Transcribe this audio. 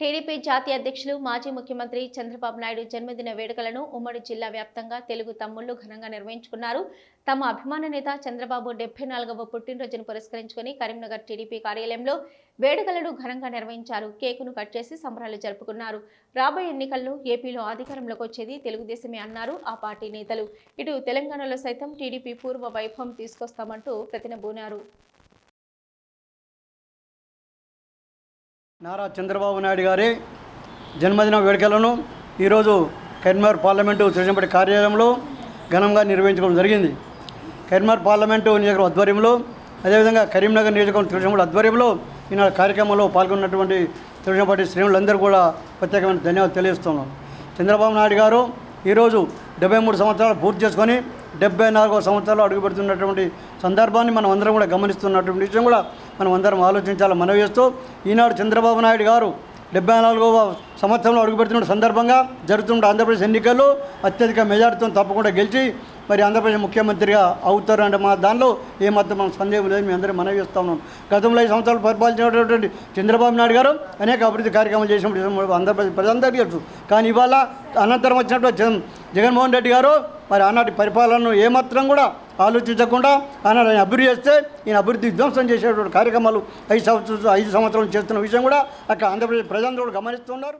TDP జాతీయ అధ్యక్షులు మాజీ ముఖ్యమంత్రి చంద్రబాబు నాయుడు జన్మదిన వేడుకలను ఉమ్మడి జిల్లా వ్యాప్తంగా తెలుగు తమ్ముళ్ళు ఘనంగా నిర్వహించుకున్నారు. తమ అభిమాన నేత చంద్రబాబు డెబ్బై నాలుగవ పుట్టినరోజును పురస్కరించుకుని కరీంనగర్ టీడీపీ కార్యాలయంలో వేడుకలను ఘనంగా నిర్వహించారు. కేకును కట్ చేసి సంబరాలు జరుపుకున్నారు. రాబోయే ఎన్నికల్లో ఏపీలో అధికారంలోకి వచ్చేది తెలుగుదేశమే అన్నారు ఆ పార్టీ నేతలు. ఇటు తెలంగాణలో సైతం టీడీపీ పూర్వ వైభవం తీసుకొస్తామంటూ ప్రతినబూనారు నారా చంద్రబాబు నాయుడు గారి జన్మదిన వేడుకలను ఈరోజు కరీంనగర్ పార్లమెంటు త్రిశంపటి కార్యాలయంలో ఘనంగా నిర్వహించుకోవడం జరిగింది. కరీంనగర్ పార్లమెంటు నియోజకవర్గం ఆధ్వర్యంలో అదేవిధంగా కరీంనగర్ నియోజకవర్గం త్రిశంపటి ఆధ్వర్యంలో ఈనాడు కార్యక్రమంలో పాల్గొన్నటువంటి త్రిశంపటి శ్రేణులందరూ కూడా ప్రత్యేకమైన ధన్యవాదాలు తెలియజేస్తున్నాం. చంద్రబాబు నాయుడు గారు ఈరోజు డెబ్బై మూడు సంవత్సరాలు పూర్తి చేసుకొని డెబ్బై నాలుగో సంవత్సరాలు అడుగుపెడుతున్నటువంటి సందర్భాన్ని మనం అందరం కూడా గమనిస్తున్నటువంటి విషయం కూడా మనం అందరం ఆలోచించాలని మనవి చేస్తూ ఈనాడు చంద్రబాబు నాయుడు గారు డెబ్బై నాలుగవ సంవత్సరంలో అడుగుపెడుతున్న సందర్భంగా జరుగుతున్న ఆంధ్రప్రదేశ్ ఎన్నికల్లో అత్యధిక మెజార్టీతో తప్పకుండా గెలిచి మరి ఆంధ్రప్రదేశ్ ముఖ్యమంత్రిగా అవుతారు అంటే మా దానిలో ఏమాత్రం మనం సందేహం లేదు మీ అందరం మనవి చేస్తా ఉన్నాం. గతంలో ఐదు సంవత్సరాలు పరిపాలించినటువంటి చంద్రబాబు నాయుడు గారు అనేక అభివృద్ధి కార్యక్రమాలు చేసినప్పుడు ఆంధ్రప్రదేశ్ ప్రజలందరికీ తెలుసు. కానీ ఇవాళ అనంతరం వచ్చినటువంటి జగన్మోహన్ రెడ్డి గారు మరి ఆనాటి పరిపాలనను ఏమాత్రం కూడా ఆలోచించకుండా ఆనాడు ఆయన అభివృద్ధి చేస్తే ఈయన అభివృద్ధి విధ్వంసం చేసేటువంటి కార్యక్రమాలు ఐదు సంవత్సరం ఐదు సంవత్సరాలు చేస్తున్న విషయం కూడా అక్కడ ఆంధ్రప్రదేశ్ ప్రజలందరూ గమనిస్తున్నారు